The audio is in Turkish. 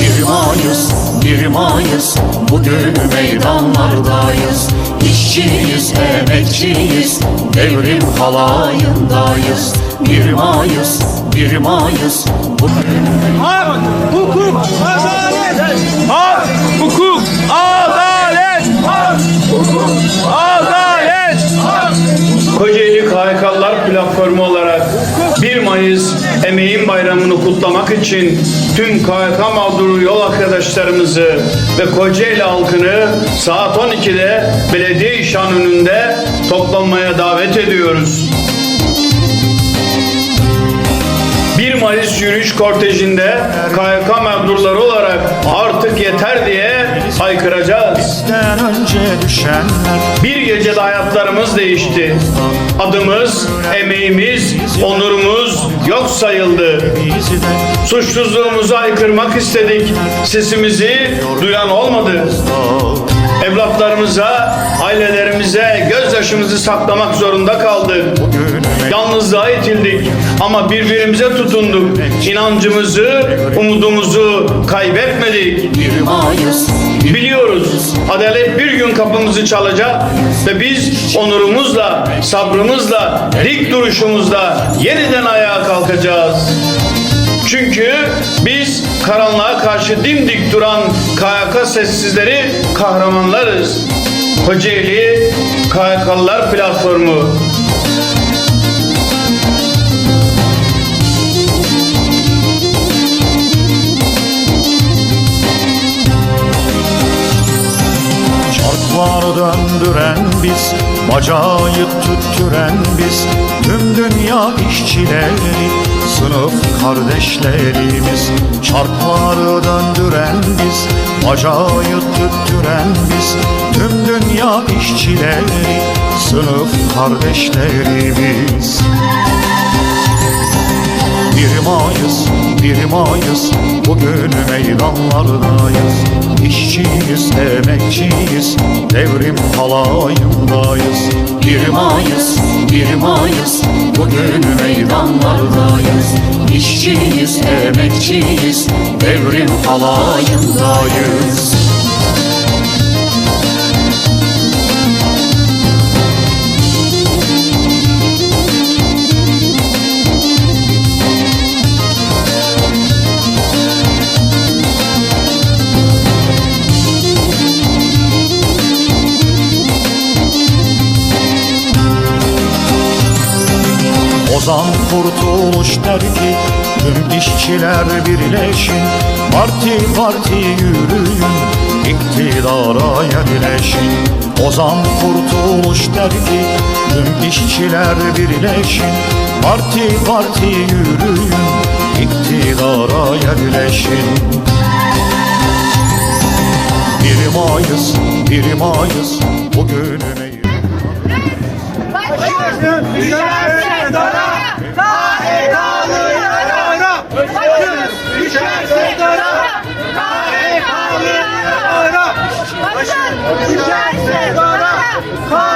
Bir Mayıs, bir Mayıs Bugün meydanlardayız İşçiyiz, emekçiyiz Devrim halayındayız Bir Mayıs, bir Mayıs Bugün Hak, hukuk, adalet. Hak, KHK'lılar platformu olarak 1 Mayıs Emeğin Bayramı'nı kutlamak için tüm KHK mağduru yol arkadaşlarımızı ve Kocaeli halkını saat 12'de belediye işan önünde toplanmaya davet ediyoruz. 1 Mayıs yürüyüş kortejinde KHK mağdurları olarak artık yeter diye haykıracağız. bizden önce düşenler Bir gecede hayatlarımız değişti. Adımız, emeğimiz, onurumuz yok sayıldı. Suçsuzluğumuzu aykırmak istedik. Sesimizi duyan olmadı. Evlatlarımıza, ailelerimize gözyaşımızı saklamak zorunda kaldık. Yalnızlığa itildik ama birbirimize tutunduk. İnancımızı, umudumuzu kaybetmedik. Biliyoruz adalet bir gün kapımızı çalacak ve biz onurumuzla, sabrımızla, dik duruşumuzla yeniden ayağa kalkacağız. Çünkü biz karanlığa karşı dimdik duran KYK sessizleri kahramanlarız. Kocaeli KYK'lılar platformu. Çarklar döndüren biz, bacayı tüttüren biz Tüm dünya işçileri, sınıf kardeşlerimiz Çarkları döndüren biz, bacayı tüttüren biz Tüm dünya işçileri, sınıf kardeşlerimiz bir Mayıs, bir Mayıs Bugün meydanlardayız. İşçiyiz, emekçiyiz Devrim halayındayız Bir Mayıs, bir Mayıs Bugün meydanlardayız. İşçiyiz, emekçiyiz Devrim halayındayız Ozan Kurtuluş der ki Tüm işçiler birleşin Parti parti yürüyün iktidara yerleşin. Ozan Kurtuluş der ki Tüm işçiler birleşin Parti parti yürüyün iktidara yerleşin. Bir Mayıs, bir Mayıs Bugün meydan Düşerse bana kar